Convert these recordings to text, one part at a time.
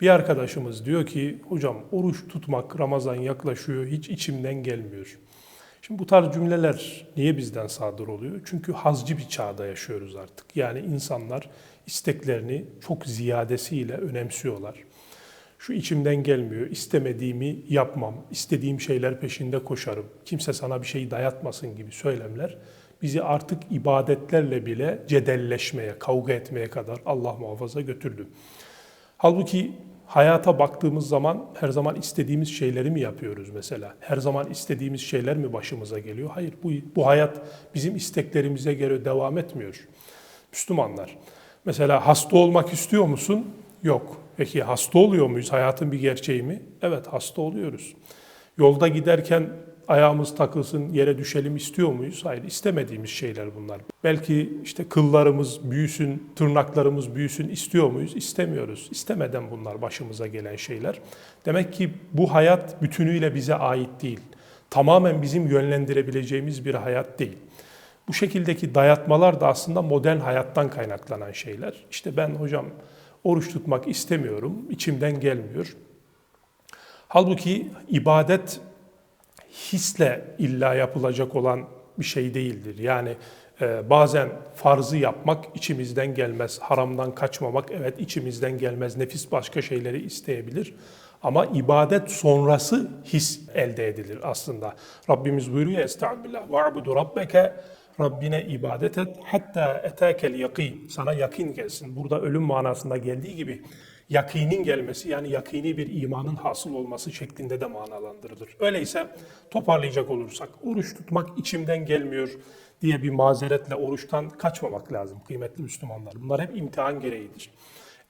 Bir arkadaşımız diyor ki hocam oruç tutmak Ramazan yaklaşıyor hiç içimden gelmiyor. Şimdi bu tarz cümleler niye bizden sadır oluyor? Çünkü hazcı bir çağda yaşıyoruz artık. Yani insanlar isteklerini çok ziyadesiyle önemsiyorlar. Şu içimden gelmiyor, istemediğimi yapmam, istediğim şeyler peşinde koşarım, kimse sana bir şey dayatmasın gibi söylemler bizi artık ibadetlerle bile cedelleşmeye, kavga etmeye kadar Allah muhafaza götürdü. Halbuki hayata baktığımız zaman her zaman istediğimiz şeyleri mi yapıyoruz mesela? Her zaman istediğimiz şeyler mi başımıza geliyor? Hayır, bu, bu hayat bizim isteklerimize göre devam etmiyor. Müslümanlar, mesela hasta olmak istiyor musun? Yok. Peki hasta oluyor muyuz? Hayatın bir gerçeği mi? Evet, hasta oluyoruz. Yolda giderken ayağımız takılsın, yere düşelim istiyor muyuz? Hayır, istemediğimiz şeyler bunlar. Belki işte kıllarımız büyüsün, tırnaklarımız büyüsün istiyor muyuz? İstemiyoruz. İstemeden bunlar başımıza gelen şeyler. Demek ki bu hayat bütünüyle bize ait değil. Tamamen bizim yönlendirebileceğimiz bir hayat değil. Bu şekildeki dayatmalar da aslında modern hayattan kaynaklanan şeyler. İşte ben hocam oruç tutmak istemiyorum, içimden gelmiyor. Halbuki ibadet hisle illa yapılacak olan bir şey değildir. Yani e, bazen farzı yapmak içimizden gelmez, haramdan kaçmamak evet içimizden gelmez, nefis başka şeyleri isteyebilir. Ama ibadet sonrası his elde edilir aslında. Rabbimiz buyuruyor Estağfirullah ve'budu rabbeke Rabbine ibadet et hatta etekel yakin sana yakin gelsin. Burada ölüm manasında geldiği gibi yakinin gelmesi yani yakini bir imanın hasıl olması şeklinde de manalandırılır. Öyleyse toparlayacak olursak oruç tutmak içimden gelmiyor diye bir mazeretle oruçtan kaçmamak lazım kıymetli Müslümanlar. Bunlar hep imtihan gereğidir.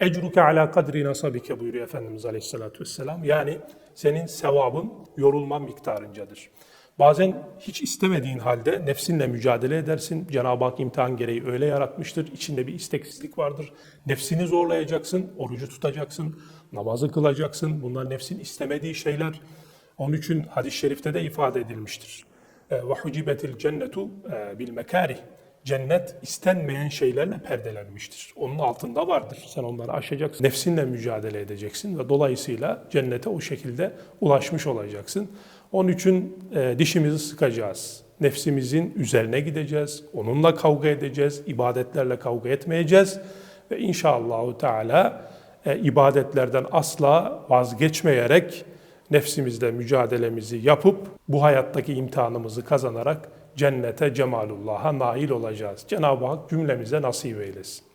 Ecruke ala kadri nasabike buyuruyor Efendimiz Aleyhisselatü Vesselam. Yani senin sevabın yorulma miktarıncadır. Bazen hiç istemediğin halde nefsinle mücadele edersin. Cenab-ı Hak imtihan gereği öyle yaratmıştır. İçinde bir isteksizlik vardır. Nefsini zorlayacaksın, orucu tutacaksın, namazı kılacaksın. Bunlar nefsin istemediği şeyler. Onun için hadis-i şerifte de ifade edilmiştir. E, bil mekarih. Cennet istenmeyen şeylerle perdelenmiştir. Onun altında vardır. Sen onları aşacaksın. Nefsinle mücadele edeceksin ve dolayısıyla cennete o şekilde ulaşmış olacaksın. Onun için e, dişimizi sıkacağız. Nefsimizin üzerine gideceğiz. Onunla kavga edeceğiz. ibadetlerle kavga etmeyeceğiz. Ve inşallahü teala e, ibadetlerden asla vazgeçmeyerek nefsimizle mücadelemizi yapıp bu hayattaki imtihanımızı kazanarak cennete cemalullah'a nail olacağız. Cenab-ı Hak cümlemize nasip eylesin.